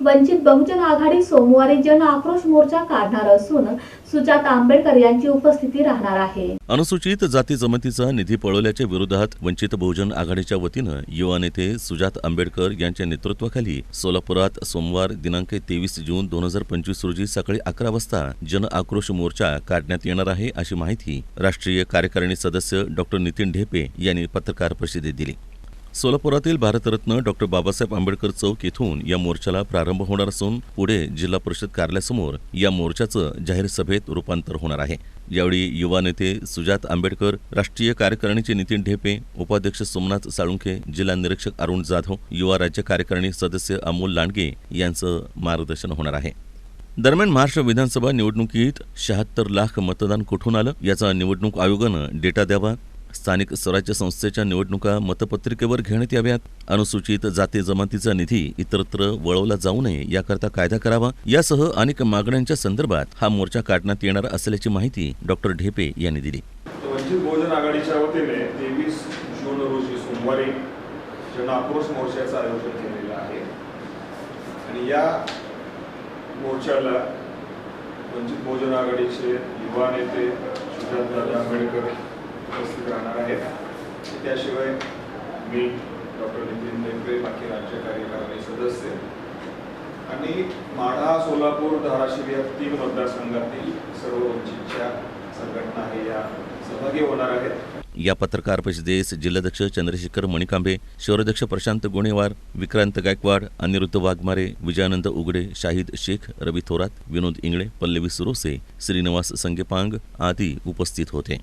वंचित बहुजन आघाडी सोमवारी जन आक्रोश मोर्चा काढणार असून सुजात आंबेडकर यांची उपस्थिती राहणार आहे. अनुसूचित जाती जमातीचा निधी पळवल्याच्या विरोधात वंचित बहुजन आघाडीच्या वतीनं युवा नेते सुजात आंबेडकर यांच्या नेतृत्वाखाली सोलापुरात सोमवार दिनांक तेवीस जून दोन हजार पंचवीस रोजी सकाळी अकरा वाजता जन आक्रोश मोर्चा काढण्यात येणार आहे अशी माहिती राष्ट्रीय कार्यकारिणी सदस्य डॉक्टर नितीन ढेपे यांनी पत्रकार परिषदेत दिली. सोलापुरातील भारतरत्न डॉक्टर बाबासाहेब आंबेडकर चौक येथून या मोर्चाला प्रारंभ होणार असून पुढे जिल्हा परिषद कार्यालयासमोर या मोर्चाचं जाहीर सभेत रूपांतर होणार आहे. यावेळी युवा नेते सुजात आंबेडकर राष्ट्रीय कार्यकारिणीचे नितीन ढेपे उपाध्यक्ष सोमनाथ साळुंखे जिल्हा निरीक्षक अरुण जाधव युवा राज्य कार्यकारिणी सदस्य अमोल लांडगे यांचं मार्गदर्शन होणार आहे. दरम्यान महाराष्ट्र विधानसभा निवडणुकीत शहात्तर लाख मतदान कुठून आलं? याचा निवडणूक आयोगानं डेटा द्यावा. स्थानिक स्वराज्य संस्थेच्या निवडणुका मतपत्रिकेवर घेण्यात याव्यात. अनुसूचित जाती जमातीचा निधी इतरत्र वळवला जाऊ नये याकरता कायदा करावा. यासह अनेक मागण्यांच्या संदर्भात हा मोर्चा काढण्यात येणार असल्याची माहिती डॉक्टर ढेपे यांनी दिली. वंचित बहुजन आघाडीच्या वतीने तेवीस जून रोजी सोमवारी जन आक्रोश मोर्चाचं आयोजन केलेलं आहे. आणि या मोर्चाला वंचित बहुजन आघाडीचे युवा नेते सुजातदादा आंबेडकर उपस्थित राहणार आहेत त्याशिवाय मी डॉक्टर नितीन देवरे बाकी राज्य कार्यकारिणी सदस्य आणि माढा सोलापूर धाराशिव या तीन मतदारसंघातील सर्व वंचितच्या संघटना हे या सहभागी होणार आहेत. या पत्रकार परिषदेस जिल्हाध्यक्ष चंद्रशेखर मणिकांबे शहराध्यक्ष प्रशांत गुणेवार विक्रांत गायकवाड अनिरुद्ध वाघमारे विजयानंद उघडे शाहिद शेख रवी थोरात विनोद इंगळे पल्लवी सुरोसे श्रीनिवास संगेपांग आदी उपस्थित होते.